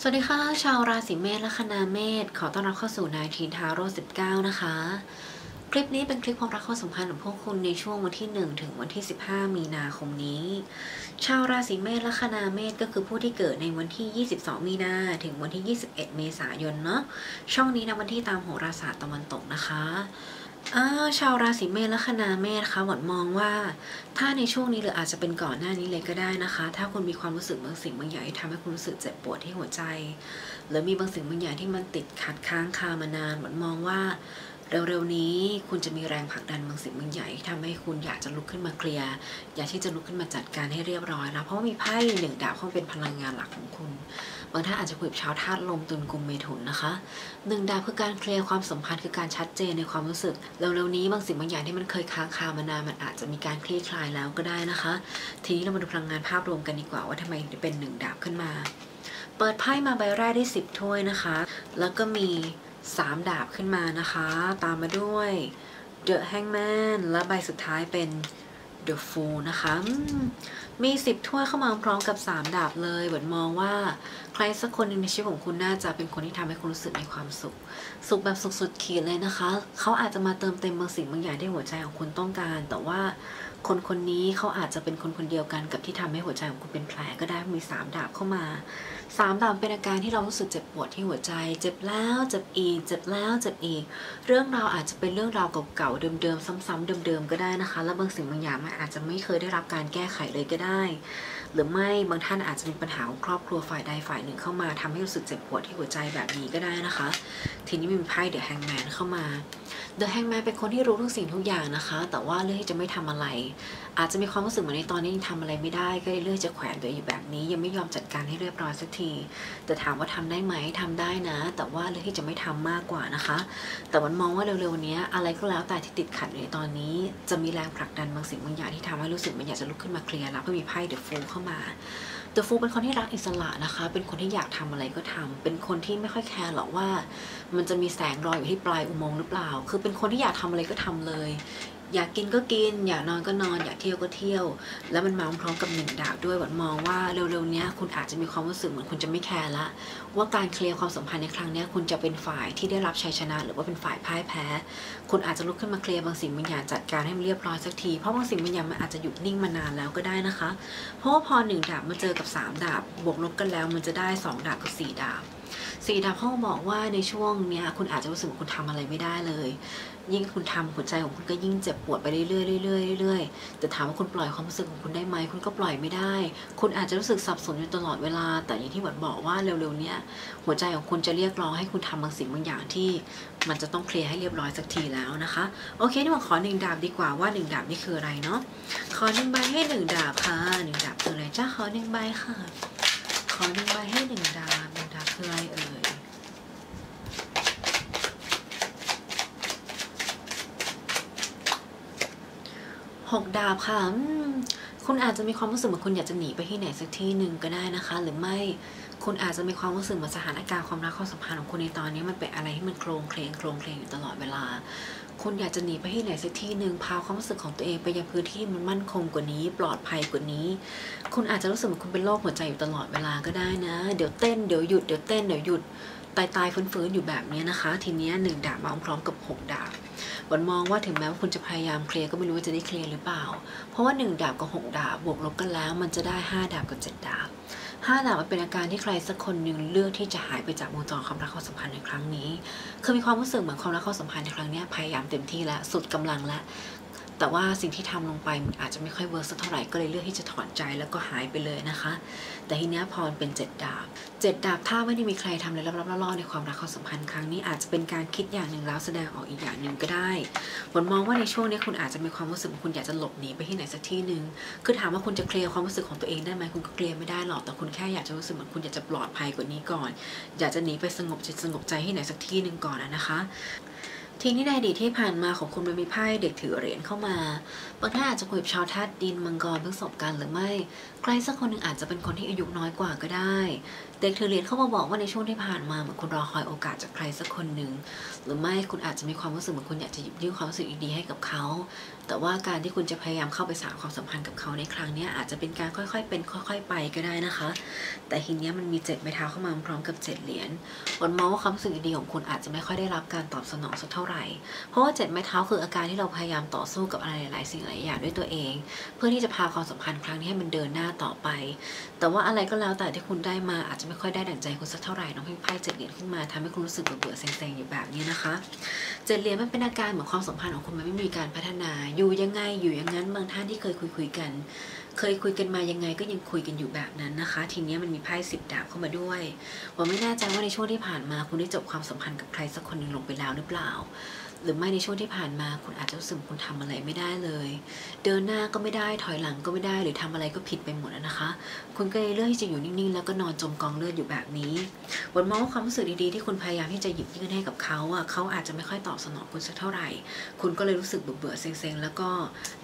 สวัสดีค่ะ ชาวราศีเมษและคณาเมษขอต้อนรับเข้าสู่นายทีนทาโร่19 นะคะ คลิปนี้เป็นคลิปความรักความสัมพันธ์ของพวกคุณในช่วงวันที่ 1 ถึงวันที่ 15 มีนาคมนี้ ชาวราศีเมษและคณาเมษก็คือผู้ที่เกิดในวันที่ 22 มีนาถึงวันที่ 21 เมษายนเนาะช่องนี้นะวันที่ตามโหราศาสตร์ตะวันตกนะคะ ชาวราศีเมษและคณาเมษคะหวดมองว่า ถ้าในช่วงนี้หรืออาจจะเป็นก่อนหน้านี้เลยก็ได้นะคะ ถ้าคุณมีความรู้สึกบางสิ่งบางอย่างที่ทำให้คุณรู้สึกเจ็บปวดที่หัวใจ หรือมีบางสิ่งบางอย่างที่มันติดขัดค้างคามานานหวดมองว่า เร็วๆนี้คุณจะมีแรงผลักดันบางสิ่งบางอย่างที่ทำให้คุณอยากจะลุกขึ้นมาเคลียร์อยากที่จะลุกขึ้นมาจัดการให้เรียบร้อยแล้วเพราะมีไพ่หนึ่งดาบเข้าเป็นพลังงานหลักของคุณ บางท่านอาจจะคุยกับชาวธาตุลมตุลกุมเมถุนนะคะหนึ่งดาบคือการเคลียร์ความสัมพันธ์คือการชัดเจนในความรู้สึกเร็วๆนี้บางสิ่งบางอย่างที่มันเคยค้างคามานานมันอาจจะมีการคลี่คลายแล้วก็ได้นะคะ ทีนี้เรามาดูพลังงานภาพรวมกันดีกว่าว่าทำไมถึงเป็นหนึ่งดาบขึ้นมา เปิดไพ่มาใบแรกได้สิบถ้วยนะคะ แล้วก็มีสามดาบขึ้นมานะคะ ตามมาด้วย The Hangman และใบสุดท้ายเป็น The Fool นะคะมีสิบถ้วยเข้ามาพร้อมกับสามดาบเลยเหมือนมองว่าใครสักคนหนึ่งในชีวิตของคุณน่าจะเป็นคนที่ทำให้คุณรู้สึกมีความสุข สุขแบบสุดสุดขีดเลยนะคะ เขาอาจจะมาเติมเต็มบางสิ่งบางอย่างที่หัวใจของคุณต้องการ แต่ว่า คนคนนี้เขาอาจจะเป็นคนคนเดียวกันกับที่ทำให้หัวใจของคุณเป็นแผลก็ได้มีสามดาบเข้ามาสามดาบเป็นอาการที่เรารู้สึกเจ็บปวดที่หัวใจ เจ็บแล้วเจ็บอีก เจ็บแล้วเจ็บอีก เรื่องราวอาจจะเป็นเรื่องราวเก่าๆเดิมๆซ้ำๆเดิมๆก็ได้นะคะ แล้วบางสิ่งบางอย่างมันอาจจะไม่เคยได้รับการแก้ไขเลยก็ได้ หรือไม่บางท่านอาจจะมีปัญหาของครอบครัวฝ่ายใดฝ่ายหนึ่งเข้ามาทำให้รู้สึกเจ็บปวดที่หัวใจแบบนี้ก็ได้นะคะ ทีนี้มีไพ่เดอะแฮงแมนเข้ามาเดอะแฮงแมนเป็นคนที่รู้ทุกสิ่งทุกอย่างนะคะ แต่ว่าเลือกที่จะไม่ทำอะไร อาจจะมีความรู้สึกเหมือนในตอนนี้ยังทำอะไรไม่ได้ ก็เลยเลือกจะแขวนตัวอยู่แบบนี้ ยังไม่ยอมจัดการให้เรียบร้อยสักที แต่ถามว่าทำได้ไหมทำได้นะ แต่ว่าเลือกที่จะไม่ทำมากกว่านะคะ แต่มันมองว่าเร็วๆนี้อะไรก็แล้วแต่ที่ติดขัดอยู่ในตอนนี้ จะมีแรงผลักดันบางสิ่งบางอย่างที่ทำให้รู้สึกมันอยากจะลุกขึ้นมาเคลียร์แล้วก็มีไพ่เดอะฟูเข้ามา ดอะฟูเป็นคนที่รักอิสระนะคะ เป็นคนที่อยากทำอะไรก็ทำเป็นคนที่ไม่ค่อยแคร์หรอกว่า มันจะมีแสงรอยอยู่ที่ปลายอุโมงค์หรือเปล่า คือเป็นคนที่อยากทำอะไรก็ทำเลย อยากกินก็กิน อยากนอนก็นอน อยากเที่ยวก็เที่ยว แล้วมันมาพร้อมกับหนึ่งดาวด้วยหวันมองว่าเร็วๆนี้คุณอาจจะมีความรู้สึกเหมือนคุณจะไม่แคร์ละ ว่าการเคลียร์ความสัมพันธ์ในครั้งนี้คุณจะเป็นฝ่ายที่ได้รับชัยชนะ หรือว่าเป็นฝ่ายพ่ายแพ้ คุณอาจจะลุกขึ้นมาเคลียร์บางสิ่งบางอย่างจัดการให้มันเรียบร้อยสักทีเพราะบางสิ่งบางอย่างมันอาจจะหยุดนิ่งมานานแล้วก็ได้นะคะ เพราะว่าพอหนึ่งดาบมาเจอกับสามดาบบวกลบกันแล้ว มันจะได้สองดาบกับสี่ดาบ สี่ดาบเขาบอกว่าในช่วงเนี้ยคุณอาจจะรู้สึกว่าคุณทำอะไรไม่ได้เลย ยิ่งคุณทำหัวใจของคุณก็ยิ่งเจ็บปวดไปเรื่อยๆเรื่อยๆเรื่อยๆแต่ถามว่าคุณปล่อยความรู้สึกของคุณได้ไหมคุณก็ปล่อยไม่ได้ คุณอาจจะรู้สึกสับสนอยู่ตลอดเวลา แต่อย่างที่หวัดบอกว่าเร็วๆเนี้ยหัวใจของคุณจะเรียกร้องให้คุณทำบางสิ่งบางอย่างที่ มันจะต้องเคลียร์ให้เรียบร้อยสักทีแล้วนะคะโอเคนี่หวังขอหนึ่งดาบดีกว่าว่าหนึ่งดาบนี่คืออะไรเนาะขอหนึ่งใบให้หนึ่งดาบค่ะหนึ่งดาบคืออะไรจ้าขอหนึ่งใบค่ะ ขอหนึ่งใบให้หนึ่งดาบหนึ่งดาบคืออะไรเอ่ย หกดาบค่ะคุณอาจจะมีความรู้สึกเหมือนคุณอยากจะหนีไปที่ไหนสักที่หนึ่งก็ได้นะคะ หรือไม่คุณอาจจะมีความรู้สึกเหมือนสถานการณ์ความรักความสัมพันธ์ของคุณในตอนนี้มันเป็นอะไรที่มันโครงเคลงโครงเคลงอยู่ตลอดเวลา คุณอยากจะหนีไปที่ไหนสักที่หนึ่งพาความรู้สึกของตัวเองไปยังพื้นที่ที่มันมั่นคงกว่านี้ ปลอดภัยกว่านี้ คุณอาจจะรู้สึกเหมือนคุณเป็นโรคหัวใจอยู่ตลอดเวลาก็ได้นะ เดี๋ยวเต้นเดี๋ยวหยุดเดี๋ยวเต้นเดี๋ยวหยุด ตายตายฟื้นๆอยู่แบบนี้นะคะ ทีนี้หนึ่งดาบมาพร้อมกับหกดาบบนมองว่าถึงแม้ว่าคุณจะพยายามเคลียร์ก็ไม่รู้ว่าจะได้เคลียร์หรือเปล่า เพราะว่าหนึ่งดาบกับหกดาบบวกลบกันแล้ว มันจะได้ห้าดาบกับเจ็ดดาบห้าดาบมันเป็นอาการที่ใครสักคนหนึ่งเลือกที่จะหายไปจากวงจรความรักความสัมพันธ์ในครั้งนี้ คือมีความรู้สึกเหมือนความรักความสัมพันธ์ในครั้งนี้พยายามเต็มที่แล้วสุดกำลังแล้ว แต่ว่าสิ่งที่ทำลงไปมันอาจจะไม่ค่อยเวิร์กสักเท่าไหร่ก็เลยเลือกที่จะถอนใจแล้วก็หายไปเลยนะคะ แต่ทีเนี้ยพอเป็นเจ็ดดาบเจ็ดดาบถ้าไม่ได้มีใครทำอะไรลับๆล่อๆในความรักความสัมพันธ์ครั้งนี้อาจจะเป็นการคิดอย่างหนึ่งแล้วแสดงออกอีกอย่างหนึ่งก็ได้ผลมองว่าในช่วงนี้คุณอาจจะมีความรู้สึกว่าคุณอยากจะหลบหนีไปที่ไหนสักที่หนึ่งคือถามว่าคุณจะเคลียร์ความรู้สึกของตัวเองได้ไหมคุณก็เคลียร์ไม่ได้หรอกแต่คุณแค่อยากจะรู้สึกเหมือนคุณอยากจะปลอดภัยกว่านี้ก่อน อยากจะหนีไปสงบจิตสงบใจที่ไหนสักที่หนึ่งก่อนนะคะ ทีนี้ในอดีตที่ผ่านมาของคุณมันมีไพ่เด็กถือเหรียญเข้ามาบางท่านอาจจะคุยกับชาวธาตุดินมังกรเพิ่งศพกันหรือไม่ใครสักคนหนึ่งอาจจะเป็นคนที่อายุน้อยกว่าก็ได้เด็กถือเรียญเข้ามาบอกว่าในช่วงที่ผ่านมาเหมือนคุณรอคอยโอกาสจากใครสักคนหนึ่งหรือไม่คุณอาจจะมีความรู้สึกเหมือนคุณอยากจะหยิบยื่นความรู้สึกดีๆให้กับเขา แต่ว่าการที่คุณจะพยายามเข้าไปสานความสัมพันธ์กับเขาในครั้งนี้อาจจะเป็นการค่อยๆเป็นค่อย ๆ ไปก็ได้นะคะ แต่ทีนี้มันมีเจ็ดไม้เท้าเข้ามาพร้อมกับเจ็ดเหรียญบนมองว่าความรู้สึกดีของคุณอาจจะไม่ค่อยได้รับการตอบสนองสักเท่าไหร่ เพราะว่าเจ็ดไม้เท้าคืออาการที่เราพยายามต่อสู้กับอะไรหลายๆสิ่งหลายอย่างด้วยตัวเอง เพื่อที่จะพาความสัมพันธ์ครั้งนี้ให้มันเดินหน้าต่อไป แต่ว่าอะไรก็แล้วแต่ที่คุณได้มาอาจจะไม่ค่อยได้ดั่งใจคุณสักเท่าไหร่น้องพี่ไพ่เจ็ดเหรียญขึ้นมาทำให้คุณรู้สึกเบื่อๆเซ็งๆอยู่แบบนี้นะคะเจ็ดเหรียญมันเป็นอาการเหมือนความสัมพันธ์ของคุณมันไม่มีการพัฒนา อยู่ยังไงอยู่อย่างนั้นบางท่านที่เคยคุยคุยกัน เคยคุยกันมายังไงก็ยังคุยกันอยู่แบบนั้นนะคะ ทีนี้มันมีไพ่สิบดาบเข้ามาด้วยว่าไม่แน่ใจว่าในช่วงที่ผ่านมาคุณได้จบความสัมพันธ์กับใครสักคนหนึ่งลงไปแล้วหรือเปล่า หรือไม่ในช่วงที่ผ่านมาคุณอาจจะรู้สึกคุณทำอะไรไม่ได้เลย เดินหน้าก็ไม่ได้ถอยหลังก็ไม่ได้หรือทำอะไรก็ผิดไปหมดนะคะ คุณก็เลยเลือกที่จะอยู่นิ่งๆ แล้วก็นอนจมกองเลือดอยู่แบบนี้บนมองว่าความรู้สึกดีๆที่คุณพยายามที่จะหยิบยื่นให้กับเขาอะเขาอาจจะไม่ค่อยตอบสนองคุณสักเท่าไหร่ คุณก็เลยรู้สึกเบื่อๆเซ็งๆ แล้วก็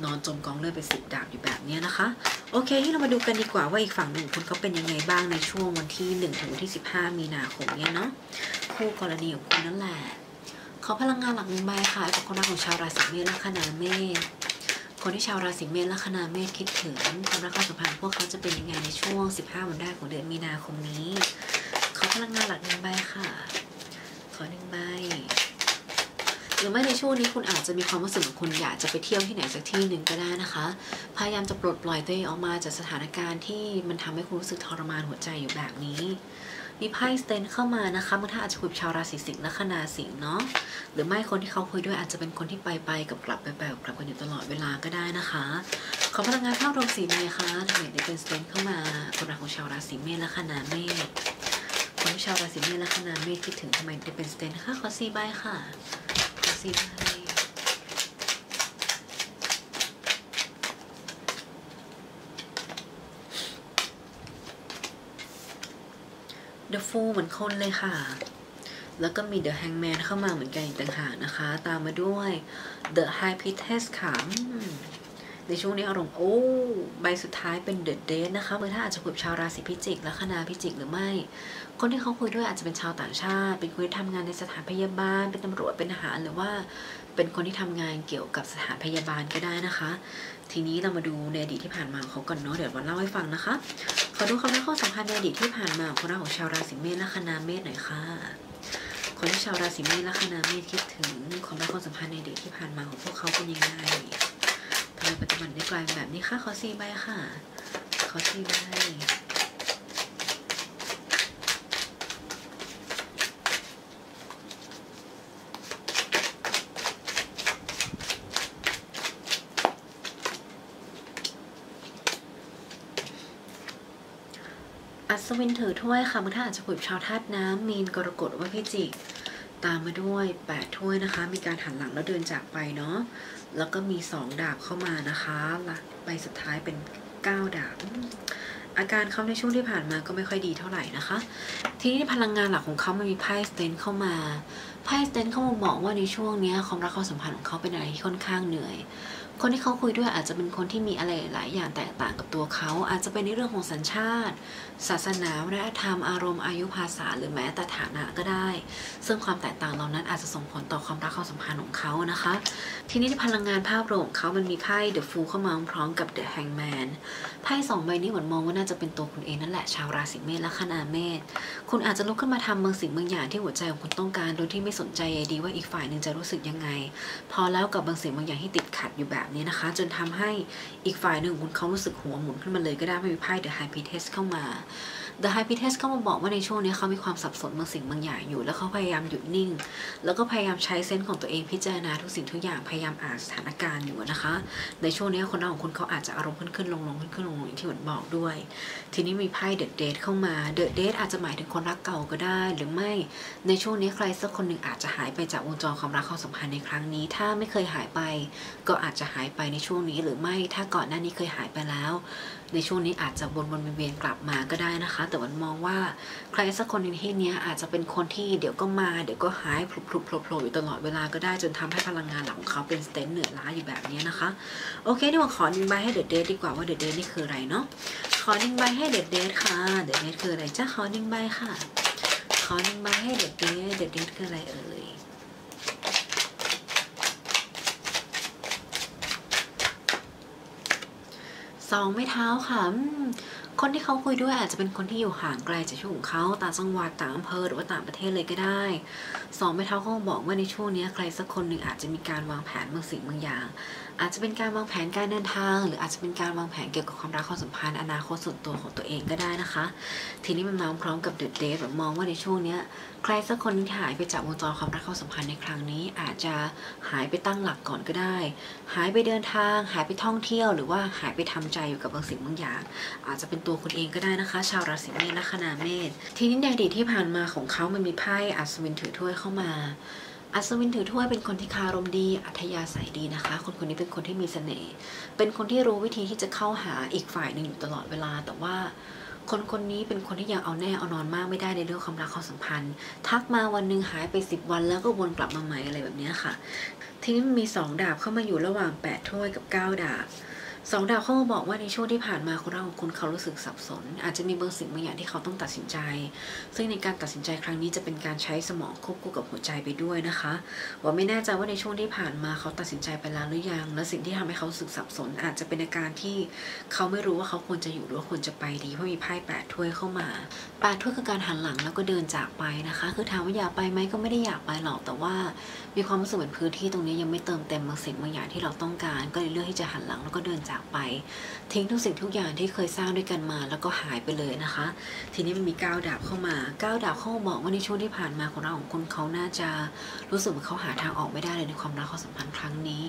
นอนจมกองเลือดไปสิบดาบอยู่แบบนี้นะคะ โอเคที่เรามาดูกันดีกว่าว่าอีกฝั่งหนึ่งคุณเขาเป็นยังไงบ้างในช่วงวันที่1ถึงวันที่ 15 มีนาคมเนี่ยเนาะคู่กรณีของคุณนั่นแหละ ขอพลังงานหลักหนึ่งใบค่ะจากคนรักของชาวราศีเมษและคณาเมษคนที่ชาวราศีเมษและคณาเมษคิดถึงความรักความสัมพันธ์พวกเขาจะเป็นยังไงในช่วง 15 วันแรกของเดือนมีนาคมนี้ ขอพลังงานหลักหนึ่งใบค่ะ ขอหนึ่งใบหรือไม่ในช่วงนี้คุณอาจจะมีความรู้สึกเหมือนคุณอยากจะไปเที่ยวที่ไหนสักที่หนึ่งก็ได้นะคะ พยายามจะปลดปล่อยตัวเองออกมาจากสถานการณ์ที่มันทำให้คุณรู้สึกทรมานหัวใจอยู่แบบนี้ มีไพ่สเตนเข้ามานะคะบางท่านอาจจะคุยกับชาวราศีสิงห์และคณาสิงห์เนาะหรือไม่คนที่เขาคุยด้วยอาจจะเป็นคนที่ไปไปกับกลับไปไปกับกลับกันอยู่ตลอดเวลาก็ได้นะคะ ขอพลังงานภาพรวมสีใบคะทำไมได้เป็นสเตนเข้ามาคนรักของชาวราศีเมษและคณาเมษคนที่ชาวราศีเมษและคณาเมษคิดถึงทำไมได้เป็นสเตนคะขอสีใบค่ะขอสีใบ The Fool เหมือนคนเลยค่ะ แล้วก็มี The Hangman เข้ามาเหมือนกันอีกต่างหากนะคะ ตามมาด้วย The High Priestess ค่ะในช่วงนี้อารมณ์โอ้ใบสุดท้ายเป็น The Dead นะคะเมื่อถ้าอาจจะคุยชาวราศีพิจิกและคณาพิจิกหรือไม่ คนที่เขาคุยด้วยอาจจะเป็นชาวต่างชาติ เป็นคนที่ทำงานในสถานพยาบาล เป็นตำรวจเป็นทหารหรือว่า เป็นคนที่ทำงานเกี่ยวกับสถานพยาบาลก็ได้นะคะ ทีนี้เรามาดูในอดีตที่ผ่านมาเขาก่อนเนาะเดี๋ยววันเล่าให้ฟังนะคะขอดูคำแนะข้อสัมพันธ์ในอดีตที่ผ่านมาของคนรักของชาวราศีเมษและคณาเมษหน่อยค่ะคนที่ชาวราศีเมษและคณาเมษคิดถึงความรักความสัมพันธ์ในอดีตที่ผ่านมาของพวกเขาเป็นยังไงทำไมปัจจุบันได้กลายเป็นแบบนี้คะขอซีใบค่ะขอซีใบ อัศวินถือถ้วยค่ะบางท่านอาจจะคุยชาวธาตุน้ำมีนกรกฎว่าพิจิกตามมาด้วย 8 ถ้วยนะคะ มีการหันหลังแล้วเดินจากไปเนาะแล้วก็มี 2 ดาบเข้ามานะคะละใบสุดท้ายเป็น 9 ดาบ อาการเขาในช่วงที่ผ่านมาก็ไม่ค่อยดีเท่าไหร่นะคะ ทีนี้พลังงานหลักของเขามันมีไพ่สเตนเข้ามาไพ่สเตนเขาบอกว่าในช่วงนี้ความรักความสัมพันธ์ของเขาเป็นอะไรที่ค่อนข้างเหนื่อย คนที่เขาคุยด้วยอาจจะเป็นคนที่มีอะไรหลายอย่างแตกต่างกับตัวเขา อาจจะเป็นในเรื่องของสัญชาติ ศาสนาวัฒนธรรมอารมณ์อายุภาษาหรือแม้แต่ฐานะก็ได้ ซึ่งความแตกต่างเหล่านั้นอาจจะส่งผลต่อความรักความสัมพันธ์ของเขานะคะ ทีนี้พลังงานภาพรวมของเขามันมีไพ่ The Fool เข้ามาพร้อมกับ The Hangman ไพ่สองใบนี้เหมือนมองว่าน่าจะเป็นตัวคุณเองนั่นแหละชาวราศีเมษและคณาเมษคุณอาจจะลุกขึ้นมาทำบางสิ่งบางอย่างที่หัวใจของคุณต้องการ โดยที่ไม่สนใจใยดีว่าอีกฝ่ายหนึ่งจะรู้สึกยังไง พอแล้วกับบางสิ่งบางอย่างที่ติดขัดอยู่แบบนี้นะคะ จนทำให้อีกฝ่ายหนึ่งคุณเขารู้สึกหัวหมุนขึ้นมาเลยก็ได้ไม่มีไพ่เดอะไฮพีเทสเข้ามา The High Priestess เข้ามาบอกว่าในช่วงนี้เขามีความสับสนบางสิ่งบางอย่างอยู่ แล้วเขาพยายามหยุดนิ่ง แล้วก็พยายามใช้เซนส์ของตัวเองพิจารณาทุกสิ่งทุกอย่างพยายามอ่านสถานการณ์อยู่นะคะ ในช่วงนี้คนเราของคุณเขาอาจจะอารมณ์ขึ้นขึ้นลงลงขึ้นขึ้นลงลงอย่างที่เหมือนบอกด้วย ทีนี้มีไพ่เดอะเดทเข้ามาเดอะเดทอาจจะหมายถึงคนรักเก่าก็ได้ หรือไม่ในช่วงนี้ใครสักคนหนึ่งอาจจะหายไปจากวงจรความรักความสัมพันธ์ในครั้งนี้ ถ้าไม่เคยหายไป ก็อาจจะหายไปในช่วงนี้หรือไม่ถ้าก่อนหน้านี้เคยหายไปแล้ว ในช่วงนี้อาจจะวนวนเวียนกลับมาก็ได้นะคะ แต่วันมองว่าใครสักคนในที่นี้อาจจะเป็นคนที่เดี๋ยวก็มาเดี๋ยวก็หายพลุบพลุบโผล่อยู่ตลอดเวลาก็ได้จนทำให้พลังงานหลังของเขาเป็นสเตนเหนื่อยล้าอยู่แบบนี้นะคะ โอเคนี่ว่าขอนิงใบให้เดอะเดทดีกว่าว่าเดอะเดทนี่คืออะไรเนาะขอนิงใบให้เดอะเดทค่ะเดอะเดทคืออะไรจ้าขอนิงใบค่ะ ขอนิงใบให้เดอะเดทเดอะเดทคืออะไรเอ่ย สองไม่เท้าค่ะคนที่เขาคุยด้วยอาจจะเป็นคนที่อยู่ห่างไกลจากช่วงของเขาต่างจังหวัดต่างอำเภอหรือว่าต่างประเทศเลยก็ได้สองไม่เท้าเขาบอกว่าในช่วงนี้ใครสักคนหนึ่งอาจจะมีการวางแผนบางสิ่งบางอย่าง อาจจะเป็นการวางแผนการเดินทาง หรืออาจจะเป็นการวางแผนเกี่ยวกับความรักความสัมพันธ์อนาคตส่วนตัวของตัวเองก็ได้นะคะ ทีนี้มันมาพร้อมกับเด e เด t แบบมองว่าในช่วงเนี้ยใครสักคนที่หายไปจากวงจรความรักความสัมพันธ์ในครั้งนี้ อาจจะหายไปตั้งหลักก่อนก็ได้ หายไปเดินทาง หายไปท่องเที่ยว หรือว่าหายไปทำใจอยู่กับบางสิ่งบางอย่าง อาจจะเป็นตัวคุณเองก็ได้นะคะ ชาวราศีเมษละคนาเมษทีนี้ในอดีตที่ผ่านมาของเขามันมีไพ่อัศวินถือถ้วยเข้ามา อัศวินถือถ้วยเป็นคนที่คารมดีอัธยาศัยดีนะคะ คนคนนี้เป็นคนที่มีเสน่ห์เป็นคนที่รู้วิธีที่จะเข้าหาอีกฝ่ายหนึ่งอยู่ตลอดเวลา แต่ว่าคนคนนี้เป็นคนที่ยังเอาแน่เอานอนมากไม่ได้ในเรื่องความรักความสัมพันธ์ ทักมาวันหนึ่งหายไปสิบวันแล้วก็วนกลับมาใหม่อะไรแบบนี้ค่ะ ทีนี้มีสองดาบเข้ามาอยู่ระหว่างแปดถ้วยกับเก้าดาบ สองดาวเขาบอกว่าในช่วงที่ผ่านมาคนเราคุณเขารู้สึกสับสน อาจจะมีบางสิ่งบางอย่างที่เขาต้องตัดสินใจ ซึ่งในการตัดสินใจครั้งนี้จะเป็นการใช้สมองควบคู่กับหัวใจไปด้วยนะคะว่าไม่แน่ใจว่าในช่วงที่ผ่านมาเขาตัดสินใจไปแล้วหรือยัง และสิ่งที่ทำให้เขาสึกสับสน อาจจะเป็นอาการที่เขาไม่รู้ว่าเขาควรจะอยู่หรือว่าควรจะไปดีเพราะมีไพ่แปดถ้วยเข้ามาแปดถ้วยคือการหันหลังแล้วก็เดินจากไปนะคะ คือถามว่าอยากไปไหมก็ไม่ได้อยากไปหรอกแต่ว่า มีความรู้สึกเหมือนพื้นที่ตรงนี้ยังไม่เติมเต็มบางสิ่งบางอย่างที่เราต้องการ ก็เลยเลือกที่จะหันหลังแล้วก็เดินจากไป ทิ้งทุกสิ่งทุกอย่างที่เคยสร้างด้วยกันมา แล้วก็หายไปเลยนะคะ ทีนี้มันมีก้าวดาบเข้ามาก้าวดาบเข้ามาบอกว่าในช่วงที่ผ่านมาของเราของคุณเขาน่าจะรู้สึกว่าเขาหาทางออกไม่ได้เลยในความรักความสัมพันธ์ครั้งนี้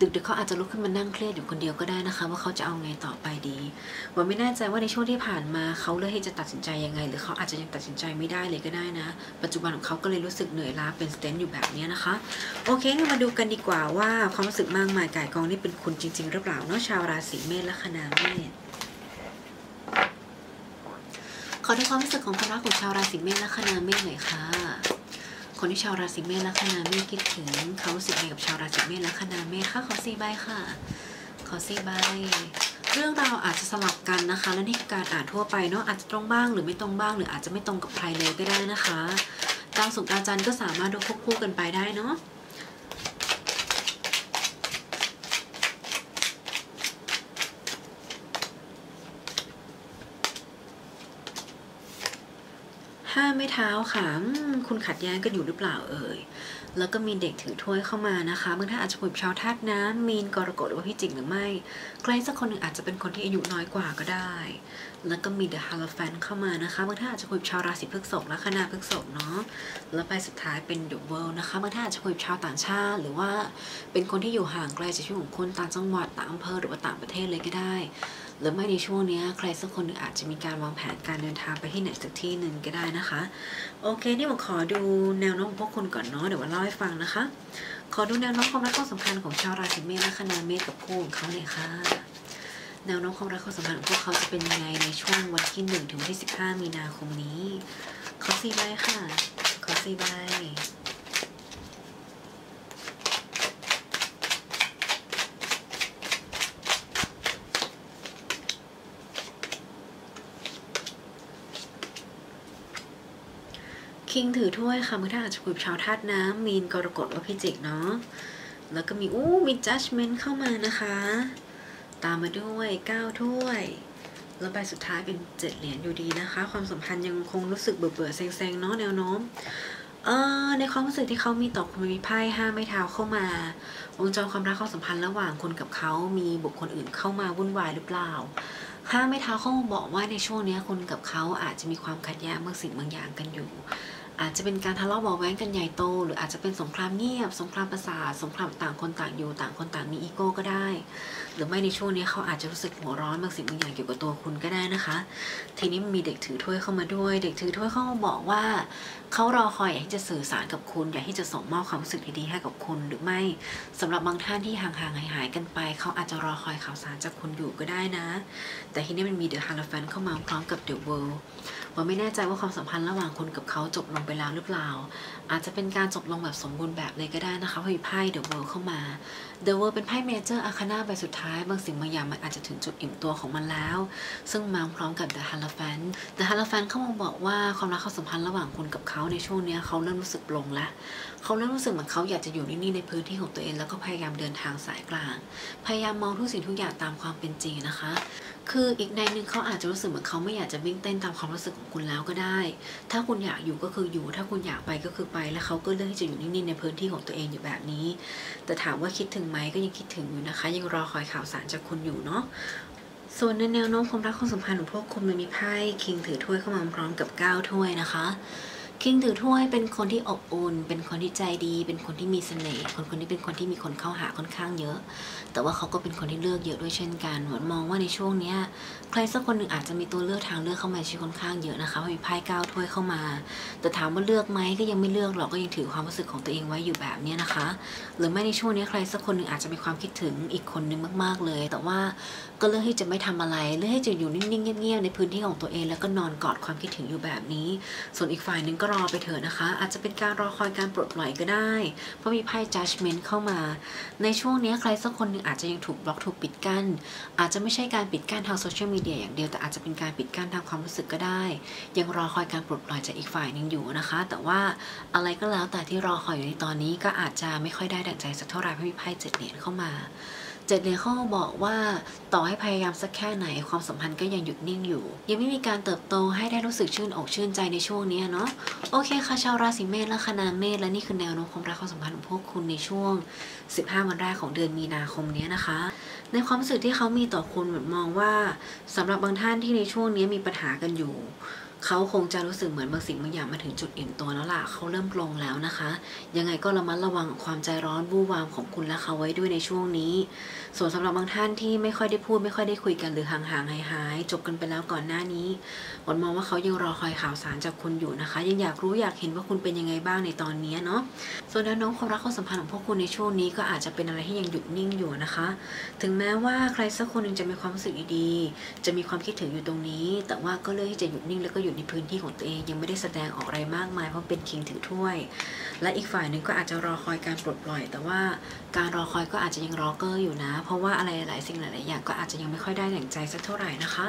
ดึกๆเขาอาจจะลุกขึ้นมานั่งเครียดอยู่คนเดียวก็ได้นะคะ ว่าเขาจะเอาไงต่อไปดีว่าไม่แน่ใจว่าในช่วงที่ผ่านมาเขาเลือกที่จะตัดสินใจยังไง หรือเขาอาจจะยังตัดสินใจไม่ได้เลยก็ได้นะ ปัจจุบันของเขาก็เลยรู้สึกเหนื่อยล้าเป็นสเตนอยู่แบบนี้นะคะโอเคงั้นมาดูกันดีกว่าว่าความรู้สึกมากมายกายกองนี่เป็นคุณจริง ๆ หรือเปล่าเนาะชาวราศีเมษและคณาเมษขอดูความรู้สึกของความรักของชาวราศีเมษและคณาเมษหน่อยค่ะ คนที่ชาวราศีเมษและคณาเมษคิดถึงเขารู้สึกไงกับชาวราศีเมษและคณาเมษค่ะขอสี่ใบค่ะขอสี่ใบเรื่องราวอาจจะสลับกันนะคะ และนี่คือการอ่านทั่วไปเนาะอาจจะตรงบ้างหรือไม่ตรงบ้าง หรืออาจจะไม่ตรงกับใครเลยก็ได้นะคะ ดาวศุกร์ดาวจันทร์ก็สามารถดูควบคู่กันไปได้เนาะ ห้าไม้เท้าค่ะคุณขัดแย้งกันอยู่หรือเปล่าเอ่ย แล้วก็มีเด็กถือถ้วยเข้ามานะคะบางท่านอาจจะคุยกับชาวธาตุน้ำมีนกรกฎหรือว่าพิจิกหรือไม่ ใครสักคนหนึ่งอาจจะเป็นคนที่อายุน้อยกว่าก็ได้ แล้วก็มีเดอะฮาร์ลแฟนเข้ามานะคะบางท่านอาจจะคุยกับชาวราศีพฤษภและคณะพฤษภเนาะ แล้วไปสุดท้ายเป็นเดอะเวิลด์นะคะบางท่านอาจจะคุยกับชาวต่างชาติ หรือว่าเป็นคนที่อยู่ห่างไกลจากชีวิตของคุณต่างจังหวัดต่างอำเภอหรือว่าต่างประเทศเลยก็ได้ หรือไม่ในช่วงนี้ใครสักคนหนึ่งอาจจะมีการวางแผนการเดินทางไปที่ไหนสักที่หนึ่งก็ได้นะคะ โอเคนี่ผมขอดูแนวโน้มพวกคุณก่อนเนาะเดี๋ยวมาเล่าให้ฟังนะคะ ขอดูแนวโน้มความรักความสัมพันธ์ของชาวราศีเมษและคณาเมษกับคู่ของเขาหน่อยค่ะแนวโน้มความรักความสัมพันธ์ของพวกเขาจะเป็นยังไงในช่วงวันที่1ถึงวันที่ 15 มีนาคมนี้ขอสีใบค่ะขอสีใบ คิงถือถ้วยค่ะเมื่อท่านอาจจะคุยกับชาวธาตุน้ำมีนกรกฎว่าพิจิกเนาะแล้วก็มีอู้มี judgment เข้ามานะคะ ตามมาด้วย9ถ้วยแล้วใบสุดท้ายเป็นเจ็ดเหรียญอยู่ดีนะคะ ความสัมพันธ์ยังคงรู้สึกเบื่อๆเซ็งๆเนาะแนวโน้มเออในความรู้สึกที่เขามีต่อคุณมีไพ่ห้าไม้เท้าเข้ามา วงจรความรักความสัมพันธ์ระหว่างคุณกับเขามีบุคคลอื่นเข้ามาวุ่นวายหรือเปล่าห้าไม้เท้าเขาบอกว่าในช่วงนี้คุณกับเขาอาจจะมีความขัดแย้งบางสิ่งบางอย่างกันอยู่ อาจจะเป็นการทะเลาะเบาแว้งกันใหญ่โต หรืออาจจะเป็นสงครามเงียบ สงครามประสาทสงครามต่างคนต่างอยู่ต่างคนต่างมีอีโก้ก็ได้ หรือไม่ในช่วงนี้เขาอาจจะรู้สึกหัวร้อนบางสิ่งบางอย่างเกี่ยวกับตัวคุณก็ได้นะคะ ทีนี้มีเด็กถือถ้วยเข้ามาด้วย เด็กถือถ้วยเข้ามาบอกว่าเขารอคอยอยากที่จะสื่อสารกับคุณ อยากที่จะส่งมอบความรู้สึกดีๆให้กับคุณ หรือไม่สำหรับบางท่านที่ห่างๆหายๆกันไปเขาอาจจะรอคอยข่าวสารจากคุณอยู่ก็ได้นะ แต่ทีนี้มันมีเดอะฮาร์ลแฟนเข้ามาพร้อมกับเดอะเวิลด์ว่าไม่แน่ใจว่าความสัมพันธ์ระหว่างคุณกับเขาจบลงไปแล้วหรือเปล่า อาจจะเป็นการจบลงแบบสมบูรณ์แบบเลยก็ได้นะคะพราะมีไพ่เดอะเวิลด์เข้ามาเดอะเวิลด์เป็นไพ่เมเจอร์อาคานาใบสุดท้าย บางสิ่งบางอย่างมันอาจจะถึงจุดอิ่มตัวของมันแล้ว ซึ่งมาพร้อมกับเดอะฮาร์ลแฟนเดอะฮาร์ลแฟนเข้ามาบอกว่าความรักความสัมพันธ์ระหว่างคุณกับเขาในช่วงนี้เขาเริ่มรู้สึกลงแล้วเขาเริ่มรู้สึกเหมือนเขาอยากจะอยู่นิ่งๆในพื้นที่ของตัวเองแล้วก็พยายามเดินทางสายกลาง พยายามมองทุกสิ่งทุกอย่างตามความเป็นจริงนะคะ คืออีกในหนึ่งเขาอาจจะรู้สึกเหมือนเขาไม่อยากจะวิ่งเต้นตามความรู้สึกของคุณแล้วก็ได้ ถ้าคุณอยากอยู่ก็คืออยู่ ถ้าคุณอยากไปก็คือไป แล้วเขาก็เลือกที่จะอยู่นิ่งๆในพื้นที่ของตัวเองอยู่แบบนี้ แต่ถามว่าคิดถึงไหมก็ยังคิดถึงอยู่นะคะ ยังรอคอยข่าวสารจากคุณอยู่เนาะส่วนในแนวโน้มความรักความสัมพันธ์ของพวกคุณมันมีไพ่คิงถือถ้วยเข้ามาพร้อมกับ9ถ้วยนะคะ คิงถือถ้วยเป็นคนที่อบอุ่น เป็นคนที่ใจดี เป็นคนที่มีเสน่ห์ คนคนที่เป็นคนที่มีคนเข้าหาค่อนข้างเยอะ แต่ว่าเขาก็เป็นคนที่เลือกเยอะด้วยเช่นกันหวนมองว่าในช่วงเนี้ยใครสักคนหนึ่งอาจจะมีตัวเลือกทางเลือกเข้ามาชีวิตค่อนข้างเยอะนะคะมีไพ่เก้าถ้วยเข้ามา แต่ถามว่าเลือกไหมก็ยังไม่เลือกหรอกก็ยังถือความรู้สึกของตัวเองไว้อยู่แบบนี้นะคะ หรือไม่ในช่วงนี้ใครสักคนหนึ่งอาจจะมีความคิดถึงอีกคนนึงมาก ๆเลย แต่ว่าก็เลือกที่จะไม่ทำอะไร เลือกที่จะอยู่นิ่งๆเงียบๆในพื้นที่ของตัวเองแล้วก็นอนกอดความคิดถึงอยู่แบบนี้ ส่วนอีกฝ่ายหนึ่งก็รอไปเถอะนะคะ อาจจะเป็นการรอคอยการปลดปล่อยก็ได้ เพราะมีไพ่ judgment เข้ามา ในช่วงนี้ใครสักคนหนึ่งอาจจะยังถูกบล็อกถูกปิดกั้น อาจจะไม่ใช่การปิดกั้นทางโซเชียลมีเดียอย่างเดียวแต่อาจจะเป็นการปิดกั้นทางความรู้สึกก็ได้ ยังรอคอยการปลดปล่อยจากอีกฝ่ายหนึ่งอยู่นะคะ แต่ว่าอะไรก็แล้วแต่ที่รอคอยอยู่ในตอนนี้ก็อาจจะไม่ค่อยได้ดั่งใจสักเท่าไหร่เพราะมีไพ่เจ็ดเหรียญเข้ามา เจ็ดเหรียญเขาบอกว่าต่อให้พยายามสักแค่ไหนความสัมพันธ์ก็ยังหยุดนิ่งอยู่ ยังไม่มีการเติบโตให้ได้รู้สึกชื่นอกชื่นใจในช่วงนี้เนาะโอเคค่ะชาวราศีเมษและคณาเมษและนี่คือแนวโน้มความรักความสัมพันธ์ของพวกคุณในช่วง 15 วันแรกของเดือนมีนาคมนี้นะคะ ในความรู้สึกที่เขามีต่อคุณเหมือนมองว่าสำหรับบางท่านที่ในช่วงนี้มีปัญหากันอยู่ เขาคงจะรู้สึกเหมือนบางสิ่งบางอย่างมาถึงจุดอิ่มตัวแล้วล่ะเขาเริ่มลงแล้วนะคะ ยังไงก็ระมัดระวังความใจร้อนวู่วามของคุณและเขาไว้ด้วยในช่วงนี้ ส่วนสำหรับบางท่านที่ไม่ค่อยได้พูดไม่ค่อยได้คุยกันหรือห่างๆหายๆจบกันไปแล้วก่อนหน้านี้วันมองว่าเขายังรอคอยข่าวสารจากคุณอยู่นะคะ ยังอยากรู้อยากเห็นว่าคุณเป็นยังไงบ้างในตอนนี้เนาะส่วนแนวโน้มความรักความสัมพันธ์ของพวกคุณในช่วงนี้ก็อาจจะเป็นอะไรที่ยังหยุดนิ่งอยู่นะคะ ถึงแม้ว่าใครสักคนหนึ่งจะมีความรู้สึกดีๆจะมีความคิดถึงอยู่ตรงนี้ แต่ว่าก็เลือกที่จะหยุดนิ่งแล้วก็อยู่ในพื้นที่ของตัวเองยังไม่ได้แสดงออกอะไรมากมายเพราะเป็นคิงถือถ้วย และอีกฝ่ายหนึ่งก็อาจจะรอคอยการปลดปล่อย แต่ว่าการรอคอยก็อาจจะยังรอเกอร์อยู่นะ เพราะว่าอะไรหลายสิ่งหลาย ๆ อย่างก็อาจจะยังไม่ค่อยได้อย่างใจสักเท่าไหร่นะคะ